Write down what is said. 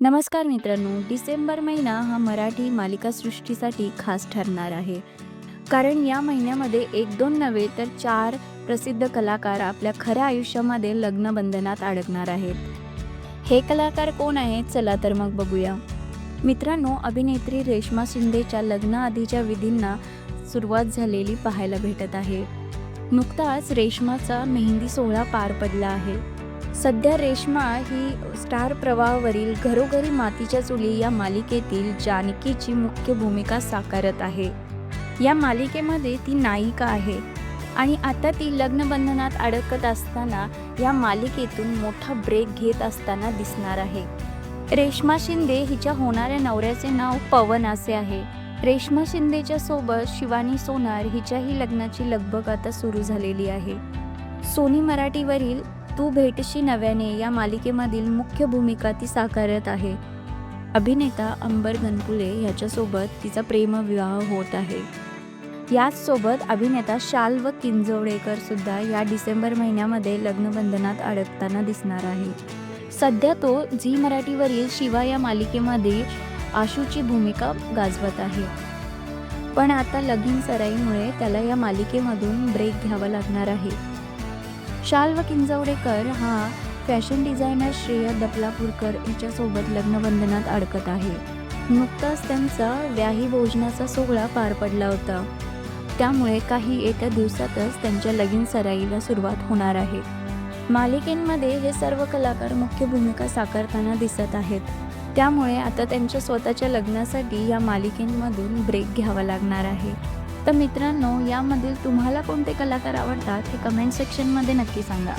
नमस्कार मित्रांनो डिसेंबर महिना हा मराठी मालिका सृष्टीसाठी खास ठरणार आहे. कारण या महिन्यामध्ये एक दोन नव्हे तर चार प्रसिद्ध कलाकार आपल्या खऱ्या आयुष्यामध्ये लग्नबंधनात अडकणार आहेत. हे कलाकार कोण आहेत? चला तर मग बघूया. मित्रांनो अभिनेत्री रेश्मा शिंदेच्या लग्नाआधीच्या विधींना सुरुवात झालेली पाहायला भेटत आहे. नुकताच रेश्माचा मेहंदी सोहळा पार पडला आहे. सध्या रेश्मा ही स्टार प्रवाहावरील घरोघरी मातीच्या चुली या मालिकेतील जानकीची मुख्य भूमिका साकारत आहे. या मालिकेमध्ये ती नायिका आहे आणि आता ती लग्नबंधनात अडकत असताना या मालिकेतून मोठा ब्रेक घेत असताना दिसणार आहे. रेश्मा शिंदे हिच्या होणाऱ्या नवऱ्याचे नाव पवन असे आहे. रेश्मा शिंदेच्या सोबत शिवानी सोनार हिच्याही लग्नाची लगबग आता सुरू झालेली आहे. सोनी मराठीवरील तू भेटशी नव्याने या मालिकेमधील मुख्य भूमिका ती साकारत आहे. अभिनेता अंबर गणपुले ह्याच्यासोबत तिचा प्रेमविवाह होत आहे. याचसोबत अभिनेता शाल व किंजवडेकर सुद्धा या डिसेंबर महिन्यामध्ये लग्नबंधनात अडकताना दिसणार आहे. सध्या तो झी मराठीवरील शिवा या मालिकेमध्ये आशूची भूमिका गाजवत आहे. पण आता लगीन सराईमुळे त्याला या मालिकेमधून ब्रेक घ्यावा लागणार आहे. शाल व किंजवडेकर हा फॅशन डिझायनर श्रेय दपलापूरकर हिच्यासोबत लग्नबंधनात अडकत आहे. नुकताच त्यांचा व्याही भोजनाचा सोहळा पार पडला होता. त्यामुळे काही येत्या दिवसातच त्यांच्या लगीन सराईला सुरुवात होणार आहे. मालिकेंमध्ये हे सर्व कलाकार मुख्य भूमिका साकारताना दिसत आहेत. त्यामुळे आता त्यांच्या स्वतःच्या लग्नासाठी या मालिकेंमधून ब्रेक घ्यावा लागणार आहे. तर मित्रांनो यामधील तुम्हाला कोणते कलाकार आवडतात हे कमेंट सेक्शनमध्ये नक्की सांगा.